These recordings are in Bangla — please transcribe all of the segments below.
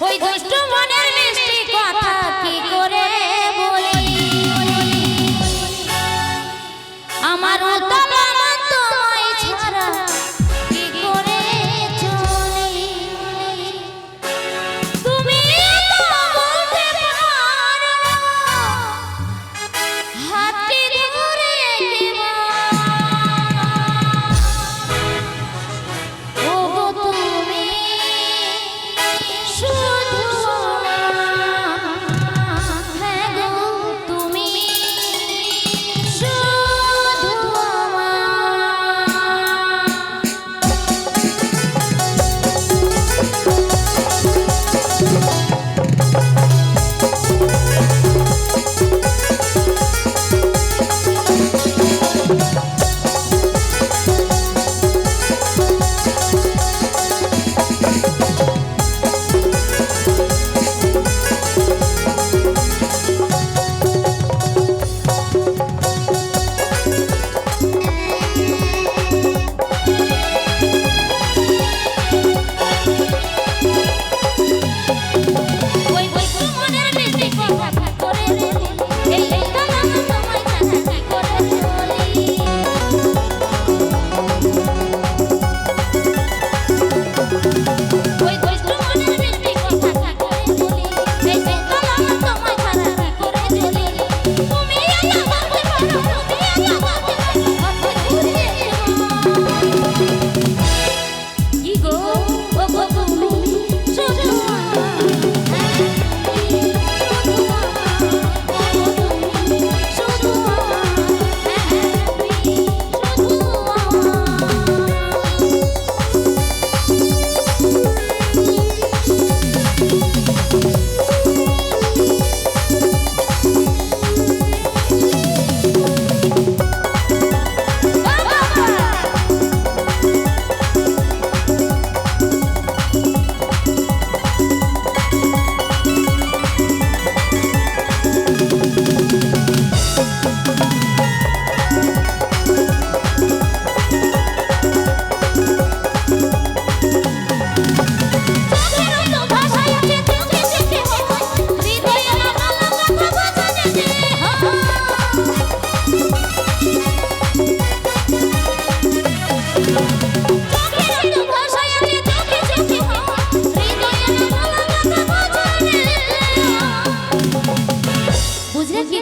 ওই দুষ্ট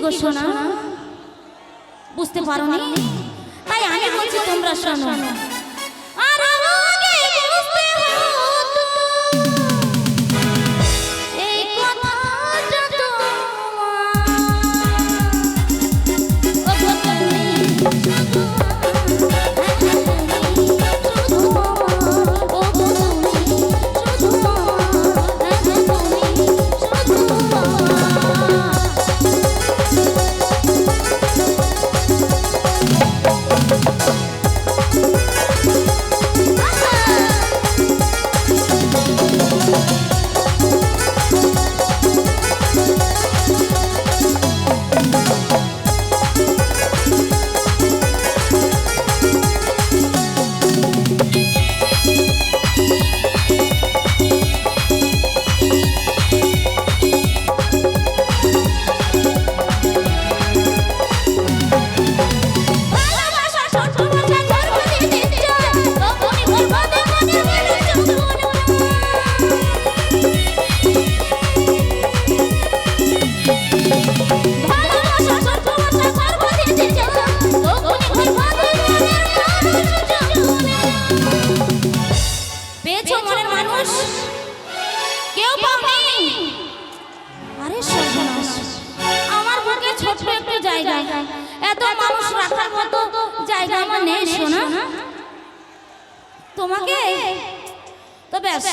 গো শোনা বুঝতে পারো তাই আমি বলছি তোমরা শোনো। আর এত মানুষ রাখার মতো জায়গা আমার নেই শোনা তোমাকে? তো ব্যাস।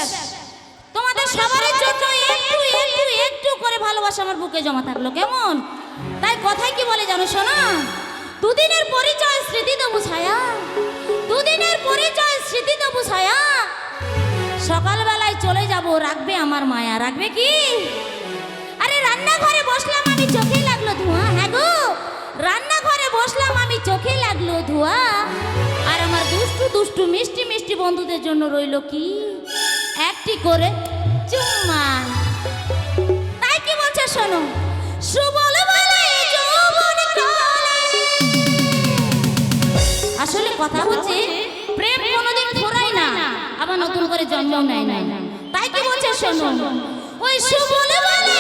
তোমাদের সবার জন্য একটু একটু একটু করে ভালোবাসা আমার বুকে জমা থাকল, কেমন? তাই কথাই কি বলে জানো শোনা দুদিনের পরিচয় স্মৃতি তো বুঝায়া দুদিনের পরিচয় স্মৃতি তো বুঝায়া সকালবেলায় চলে যাব, রাখবে আমার মায়া। রাখবে কি? রান্নাঘরে বসলাম আমি, চোখে লাগল ধোঁয়া। হ্যাঁ গো, রান্নাঘরে বসলাম আমি, চোখে লাগল ধোঁয়া। আর আমার দুষ্টু দুষ্টু মিষ্টি মিষ্টি বন্ধুদের জন্য রইল কি? একটি করে চুম্মা। তাই কি বলছে শোনো? সুবল আসলে কথা হচ্ছে, প্রেম কোনোদিন ঘোরাই না, আবার নতুন করে জন্ম নেয় না তাই কি বলছে শোনো? ওই সুবল বলে